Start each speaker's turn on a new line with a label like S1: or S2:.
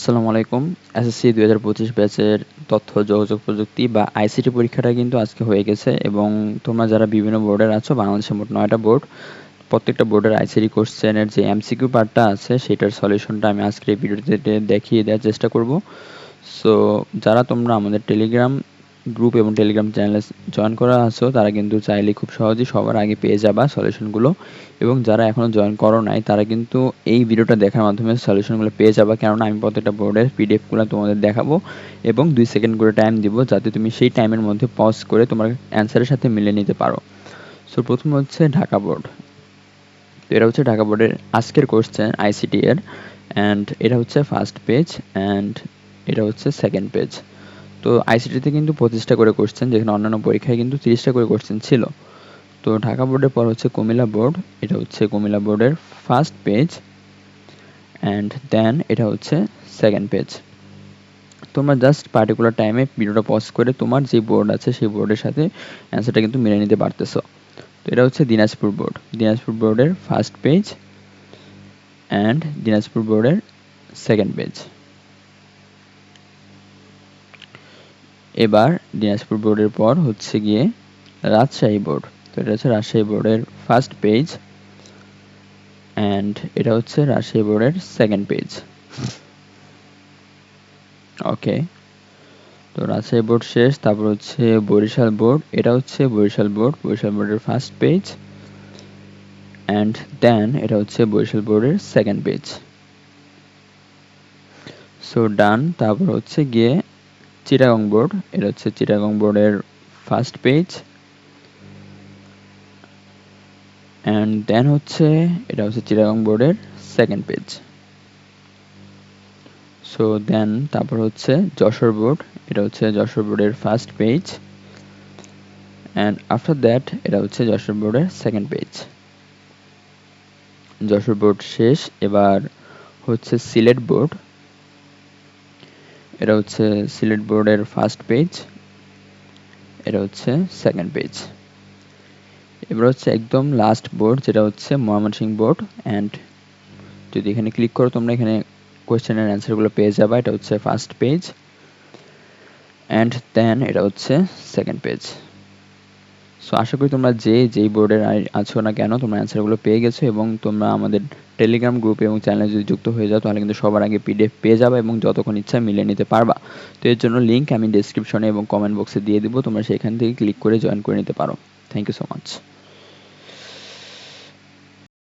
S1: আসসালামু আলাইকুম। এসএসসি দুই হাজার পঁচিশ ব্যাচের তথ্য, যোগাযোগ প্রযুক্তি বা আইসিটি পরীক্ষাটা কিন্তু আজকে হয়ে গেছে এবং তোমরা যারা বিভিন্ন বোর্ডের আছো, বাংলাদেশের মোট নয়টা বোর্ড, প্রত্যেকটা বোর্ডের আইসিটি কোশ্চেনের যে এমসিকিউ পার্টটা আছে, সেটার সলিউশনটা আমি আজকে এই ভিডিওতে দেখিয়ে দেওয়ার চেষ্টা করব। সো যারা তোমরা আমাদের টেলিগ্রাম গ্রুপ এবং টেলিগ্রাম চ্যানেলে জয়েন করা আছো, তারা কিন্তু চাইলে খুব সহজেই সবার আগে পেয়ে যাবা সলিউশনগুলো এবং যারা এখনও জয়েন করো নাই, তারা কিন্তু এই ভিডিওটা দেখার মাধ্যমে সলিউশনগুলো পেয়ে যাবা। কেননা আমি প্রত্যেকটা বোর্ডের পিডিএফগুলো তোমাদের দেখাবো এবং দুই সেকেন্ড করে টাইম দিব, যাতে তুমি সেই টাইমের মধ্যে পজ করে তোমার অ্যান্সারের সাথে মিলে নিতে পারো। সো প্রথম হচ্ছে ঢাকা বোর্ড তো এটা হচ্ছে ঢাকা বোর্ডের আজকের কোশ্চেন আইসিটি এর। অ্যান্ড এটা হচ্ছে ফার্স্ট পেজ অ্যান্ড এটা হচ্ছে সেকেন্ড পেজ তো আইসিটিতে কিন্তু পঁচিশটা করে কোশ্চেন যেখানে অন্যান্য পরীক্ষায় কিন্তু তিরিশটা করে কোশ্চেন ছিল। তো ঢাকা বোর্ডের পর হচ্ছে কুমিল্লা বোর্ড এটা হচ্ছে কুমিল্লা বোর্ডের ফার্স্ট পেজ অ্যান্ড দেন এটা হচ্ছে সেকেন্ড পেজ তোমরা জাস্ট পার্টিকুলার টাইমে ভিডিওটা পজ করে তোমার যে বোর্ড আছে, সেই বোর্ডের সাথে অ্যান্সারটা কিন্তু মেনে নিতে পারতেছো। তো এটা হচ্ছে দিনাজপুর বোর্ড দিনাজপুর বোর্ডের ফার্স্ট পেজ অ্যান্ড দিনাজপুর বোর্ডের সেকেন্ড পেজ এবার দিনাজপুর বোর্ডের পর হচ্ছে গিয়ে রাজশাহী বোর্ড। তো এটা হচ্ছে রাজশাহী বোর্ডের ফার্স্ট পেজ অ্যান্ড এটা হচ্ছে রাজশাহী বোর্ডের সেকেন্ড পেজ ওকে তো রাজশাহী বোর্ড শেষ, তারপর হচ্ছে বরিশাল বোর্ড, এটা হচ্ছে বরিশাল বোর্ড, বরিশাল বোর্ডের ফার্স্ট পেজ অ্যান্ড দেন এটা হচ্ছে বরিশাল বোর্ডের সেকেন্ড পেজ সো ডান তারপর হচ্ছে গিয়ে চিটাগং বোর্ড এটা হচ্ছে চিটাগং বোর্ডের ফার্স্ট পেজ অ্যান্ড দেন হচ্ছে, এটা হচ্ছে চিটাগং বোর্ডের সেকেন্ড পেজ সো দেন তারপর হচ্ছে যশোর বোর্ড এটা হচ্ছে যশোর বোর্ডের first page and after that এটা হচ্ছে যশোর বোর্ডের সেকেন্ড পেজ যশোর বোর্ড শেষ, এবার হচ্ছে সিলেট বোর্ড এটা হচ্ছে সিলেট বোর্ডের ফার্স্ট পেজ এটা হচ্ছে সেকেন্ড পেজ এবার হচ্ছে একদম লাস্ট বোর্ড যেটা হচ্ছে ময়মনসিংহ বোর্ড অ্যান্ড যদি এখানে ক্লিক করো তোমরা এখানে কোয়েশ্চেনের অ্যান্সারগুলো পেয়ে যাবা, এটা হচ্ছে ফার্স্ট পেজ অ্যান্ড দেন এটা হচ্ছে সেকেন্ড পেজ সো আশা করি তোমরা যে যেই বোর্ডের আছো না কেন, তোমরা অ্যান্সারগুলো পেয়ে গেছো এবং তোমরা আমাদের টেলিগ্রাম গ্রুপে এবং চ্যানেলে যদি যুক্ত হয়ে যাও, তাহলে কিন্তু সবার আগে পিডিএফ পেয়ে যাবে এবং যতক্ষণ ইচ্ছা মিলে নিতে পারবা। তো এর জন্য লিঙ্ক আমি ডিসক্রিপশনে এবং কমেন্ট বক্সে দিয়ে দিব, তোমরা সেখান থেকে ক্লিক করে জয়েন করে নিতে পারো। Thank you so much